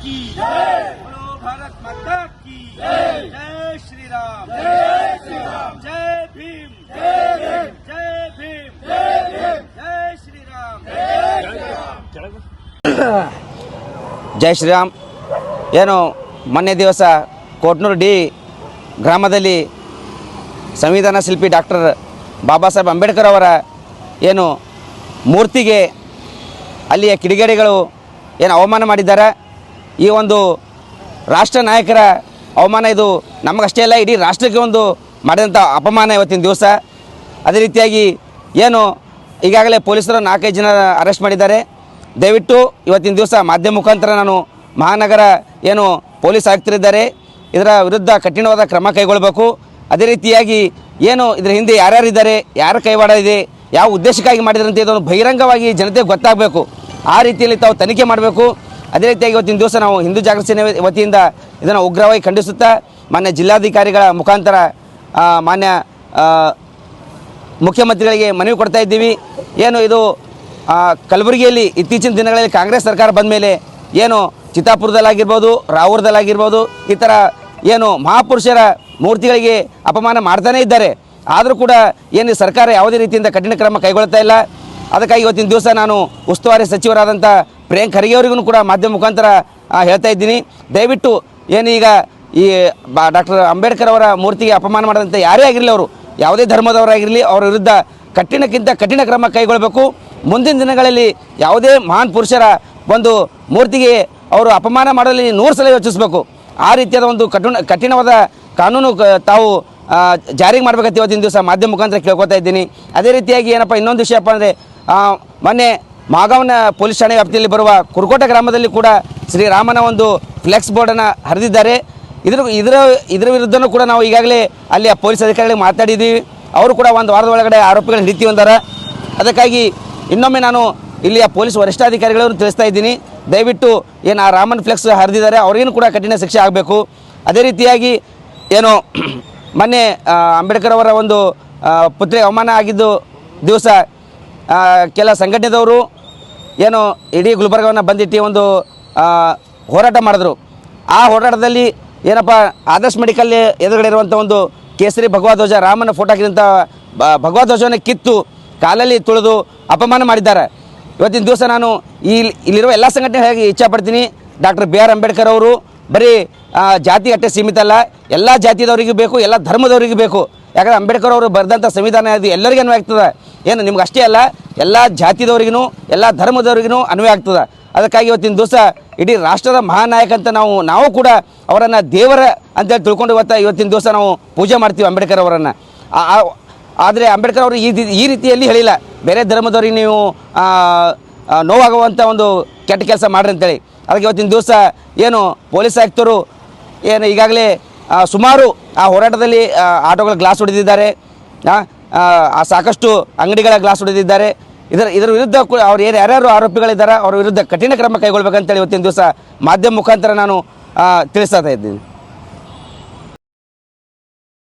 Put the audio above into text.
की बोलो भारत माता की जय श्री राम जय श्री राम जय भीम जय भीम जय भीम जय श्री राम ಜೈ ಶ್ರೀರಾಮ್ ಏನು ಮೊನ್ನೆ ದಿವಸ ಕೋಟ್ನೂರು ಡಿ ಗ್ರಾಮದಲ್ಲಿ ಸಂವಿಧಾನ ಶಿಲ್ಪಿ ಡಾಕ್ಟರ್ ಬಾಬಾ ಸಾಹೇಬ್ ಅಂಬೇಡ್ಕರ್ ಅವರ ಏನು ಮೂರ್ತಿಗೆ ಅಲ್ಲಿಯ ಕಿಡಿಗೇಡಿಗಳು ಏನು ಅವಮಾನ ಮಾಡಿದ್ದಾರೆ ಈ ಒಂದು ರಾಷ್ಟ್ರ ನಾಯಕರ ಅವಮಾನ ಇದು ನಮಗಷ್ಟೇ ಅಲ್ಲ, ಇಡೀ ರಾಷ್ಟ್ರಕ್ಕೆ ಒಂದು ಮಾಡಿದಂಥ ಅಪಮಾನ ಇವತ್ತಿನ ದಿವಸ. ಅದೇ ರೀತಿಯಾಗಿ ಏನು ಈಗಾಗಲೇ ಪೊಲೀಸರು ನಾಲ್ಕೈದು ಜನ ಅರೆಸ್ಟ್ ಮಾಡಿದ್ದಾರೆ. ದಯವಿಟ್ಟು ಇವತ್ತಿನ ದಿವಸ ಮಾಧ್ಯಮ ಮುಖಾಂತರ ನಾನು ಮಹಾನಗರ ಏನು ಪೊಲೀಸ್ ಆಗ್ತಿರಿದ್ದಾರೆ ಇದರ ವಿರುದ್ಧ ಕಠಿಣವಾದ ಕ್ರಮ ಕೈಗೊಳ್ಳಬೇಕು. ಅದೇ ರೀತಿಯಾಗಿ ಏನು ಇದರ ಹಿಂದೆ ಯಾರ್ಯಾರಿದ್ದಾರೆ, ಯಾರ ಕೈವಾಡ ಇದೆ ಯಾವ ಉದ್ದೇಶಕ್ಕಾಗಿ ಮಾಡಿದ್ರಂತೆ ಇದನ್ನು ಬಹಿರಂಗವಾಗಿ ಜನತೆಗೆ ಗೊತ್ತಾಗಬೇಕು. ಆ ರೀತಿಯಲ್ಲಿ ತಾವು ತನಿಖೆ ಮಾಡಬೇಕು. ಅದೇ ರೀತಿಯಾಗಿ ಇವತ್ತಿನ ದಿವಸ ನಾವು ಹಿಂದೂ ಜಾಗೃತಿ ಸೇನೆ ವತಿಯಿಂದ ಇದನ್ನು ಉಗ್ರವಾಗಿ ಖಂಡಿಸುತ್ತಾ ಮಾನ್ಯ ಜಿಲ್ಲಾಧಿಕಾರಿಗಳ ಮುಖಾಂತರ ಮಾನ್ಯ ಮುಖ್ಯಮಂತ್ರಿಗಳಿಗೆ ಮನವಿ ಕೊಡ್ತಾ ಇದ್ದೀವಿ. ಏನು ಇದು ಕಲಬುರಗಿಯಲ್ಲಿ ಇತ್ತೀಚಿನ ದಿನಗಳಲ್ಲಿ ಕಾಂಗ್ರೆಸ್ ಸರ್ಕಾರ ಬಂದ ಮೇಲೆ ಏನು ಚಿತ್ತಾಪುರದಲ್ಲಾಗಿರ್ಬೋದು, ರಾವೂರದಲ್ಲಾಗಿರ್ಬೋದು, ಈ ಥರ ಏನು ಮಹಾಪುರುಷರ ಮೂರ್ತಿಗಳಿಗೆ ಅಪಮಾನ ಮಾಡ್ತಾನೇ ಇದ್ದಾರೆ. ಆದರೂ ಕೂಡ ಏನು ಸರ್ಕಾರ ಯಾವುದೇ ರೀತಿಯಿಂದ ಕಠಿಣ ಕ್ರಮ ಕೈಗೊಳ್ತಾ ಇಲ್ಲ. ಅದಕ್ಕಾಗಿ ಇವತ್ತಿನ ದಿವಸ ನಾನು ಉಸ್ತುವಾರಿ ಸಚಿವರಾದಂಥ ಪ್ರಿಯಾಂಕ್ ಖರ್ಗೆ ಅವರಿಗೂ ಕೂಡ ಮಾಧ್ಯಮ ಮುಖಾಂತರ ಹೇಳ್ತಾ ಇದ್ದೀನಿ. ದಯವಿಟ್ಟು ಏನು ಈಗ ಈ, ಬಾ, ಡಾಕ್ಟರ್ ಅಂಬೇಡ್ಕರ್ ಅವರ ಮೂರ್ತಿಗೆ ಅಪಮಾನ ಮಾಡಿದಂಥ ಯಾರೇ ಆಗಿರಲಿ ಅವರು, ಯಾವುದೇ ಧರ್ಮದವರಾಗಿರಲಿ, ಅವರ ವಿರುದ್ಧ ಕಠಿಣಕ್ಕಿಂತ ಕಠಿಣ ಕ್ರಮ ಕೈಗೊಳ್ಳಬೇಕು. ಮುಂದಿನ ದಿನಗಳಲ್ಲಿ ಯಾವುದೇ ಮಹಾನ್ ಪುರುಷರ ಒಂದು ಮೂರ್ತಿಗೆ ಅವರು ಅಪಮಾನ ಮಾಡಲು ನೂರು ಸಲ ಯೋಚಿಸಬೇಕು. ಆ ರೀತಿಯಾದ ಒಂದು ಕಠಿಣ, ಕಠಿಣವಾದ ಕಾನೂನು ತಾವು ಜಾರಿಗೆ ಮಾಡಬೇಕಂತ ಇವತ್ತಿನ ದಿವಸ ಮಾಧ್ಯಮ ಮುಖಾಂತರ ಕೇಳ್ಕೊತಾ ಇದ್ದೀನಿ. ಅದೇ ರೀತಿಯಾಗಿ ಏನಪ್ಪ ಇನ್ನೊಂದು ವಿಷಯಪ್ಪ ಅಂದರೆ ಮೊನ್ನೆ ಮಾಗವನ ಪೊಲೀಸ್ ಠಾಣೆ ವ್ಯಾಪ್ತಿಯಲ್ಲಿ ಬರುವ ಕುರುಕೋಟ ಗ್ರಾಮದಲ್ಲಿ ಕೂಡ ಶ್ರೀರಾಮನ ಒಂದು ಫ್ಲೆಕ್ಸ್ ಬೋರ್ಡನ್ನು ಹರಿದಿದ್ದಾರೆ. ಇದ್ರ ಇದರ ಇದರ ವಿರುದ್ಧನೂ ಕೂಡ ನಾವು ಈಗಾಗಲೇ ಅಲ್ಲಿ ಪೊಲೀಸ್ ಅಧಿಕಾರಿಗಳಿಗೆ ಮಾತಾಡಿದ್ದೀವಿ ಅವರು ಕೂಡ ಒಂದು ವಾರದ ಒಳಗಡೆ ಆರೋಪಿಗಳನ್ನ ಹಿಡಿತೀವಿ ಅಂತಾರೆ ಅದಕ್ಕಾಗಿ ಇನ್ನೊಮ್ಮೆ ನಾನು ಇಲ್ಲಿಯ ಪೊಲೀಸ್ ವರಿಷ್ಠಾಧಿಕಾರಿಗಳನ್ನು ತಿಳಿಸ್ತಾ ಇದ್ದೀನಿ. ದಯವಿಟ್ಟು ಏನು ಆ ರಾಮನ್ ಫ್ಲೆಕ್ಸ್ ಹರಿದಿದ್ದಾರೆ ಅವ್ರಿಗೂ ಕೂಡ ಕಠಿಣ ಶಿಕ್ಷೆ ಆಗಬೇಕು. ಅದೇ ರೀತಿಯಾಗಿ ಏನು ಮೊನ್ನೆ ಅಂಬೇಡ್ಕರ್ ಅವರ ಒಂದು ಪುತ್ರಿ ಅವಮಾನ ಆಗಿದ್ದು ದಿವಸ ಕೆಲ ಸಂಘಟನೆದವರು ಏನು ಇಡೀ ಗುಲ್ಬರ್ಗವನ್ನು ಬಂದಿಟ್ಟು ಒಂದು ಹೋರಾಟ ಮಾಡಿದ್ರು. ಆ ಹೋರಾಟದಲ್ಲಿ ಏನಪ್ಪ, ಆದರ್ಶ್ ಮೆಡಿಕಲ್ ಎದುರುಗಡೆ ಇರುವಂಥ ಒಂದು ಕೇಸರಿ ಭಗವಾ ರಾಮನ ಫೋಟೋ ಹಾಕಿದಂಥ ಭಗವಾ ಕಿತ್ತು ಕಾಲಲ್ಲಿ ತುಳಿದು ಅಪಮಾನ ಮಾಡಿದ್ದಾರೆ. ಇವತ್ತಿನ ದಿವಸ ನಾನು ಈ ಇಲ್ಲಿರುವ ಎಲ್ಲ ಸಂಘಟನೆ ಹೇಗೆ ಇಚ್ಛಾಪಡ್ತೀನಿ ಡಾಕ್ಟರ್ ಬಿ ಆರ್ ಅಂಬೇಡ್ಕರ್ ಅವರು ಬರೀ ಜಾತಿ ಅಷ್ಟೇ ಸೀಮಿತ ಅಲ್ಲ, ಎಲ್ಲ ಜಾತಿಯವರಿಗೂ ಬೇಕು, ಎಲ್ಲ ಧರ್ಮದವರಿಗೂ ಬೇಕು. ಯಾಕಂದ್ರೆ ಅಂಬೇಡ್ಕರ್ ಅವರು ಬರೆದಂಥ ಸಂವಿಧಾನ ಅದು ಎಲ್ಲರಿಗೂ ಅನ್ವಯ ಆಗ್ತದೆ. ಏನು, ನಿಮ್ಗೆ ಅಷ್ಟೇ ಅಲ್ಲ, ಎಲ್ಲ ಜಾತಿದವ್ರಿಗೂ, ಎಲ್ಲ ಧರ್ಮದವ್ರಿಗೂ ಅನ್ವಯ ಆಗ್ತದೆ. ಅದಕ್ಕಾಗಿ ಇವತ್ತಿನ ದಿವಸ ಇಡೀ ರಾಷ್ಟ್ರದ ಮಹಾನಾಯಕ ಅಂತ ನಾವು ನಾವು ಕೂಡ ಅವರನ್ನು ದೇವರ ಅಂತೇಳಿ ತಿಳ್ಕೊಂಡು ಇವತ್ತು ಇವತ್ತಿನ ದಿವಸ ನಾವು ಪೂಜೆ ಮಾಡ್ತೀವಿ ಅಂಬೇಡ್ಕರ್ ಅವರನ್ನು. ಆದರೆ ಅಂಬೇಡ್ಕರ್ ಅವರು ಈ ಈ ರೀತಿಯಲ್ಲಿ ಹೇಳಿಲ್ಲ. ಬೇರೆ ಧರ್ಮದವ್ರಿಗೆ ನೀವು ನೋವಾಗುವಂಥ ಒಂದು ಕೆಟ್ಟ ಕೆಲಸ ಮಾಡ್ರಿ ಅಂತೇಳಿ. ಅದಕ್ಕೆ ಇವತ್ತಿನ ದಿವಸ ಏನು, ಪೊಲೀಸ್ ಆಯುಕ್ತರು ಏನು ಈಗಾಗಲೇ ಸುಮಾರು ಆ ಹೋರಾಟದಲ್ಲಿ ಆಟೋಗಳ ಗ್ಲಾಸ್ ಹೊಡೆದಿದ್ದಾರೆ. ಸಾಕಷ್ಟು ಅಂಗಡಿಗಳ ಗ್ಲಾಸ್ ಹೊಡೆದಿದ್ದಾರೆ. ಇದರ ಇದರ ವಿರುದ್ಧ ಅವ್ರು ಏನು ಯಾರ್ಯಾರು ಆರೋಪಿಗಳಿದ್ದಾರೆ, ಅವರ ವಿರುದ್ಧ ಕಠಿಣ ಕ್ರಮ ಕೈಗೊಳ್ಬೇಕಂತೇಳಿ ಇವತ್ತಿನ ದಿವಸ ಮಾಧ್ಯಮ ಮುಖಾಂತರ ನಾನು ತಿಳಿಸ್ತಾ ಇದ್ದೀನಿ.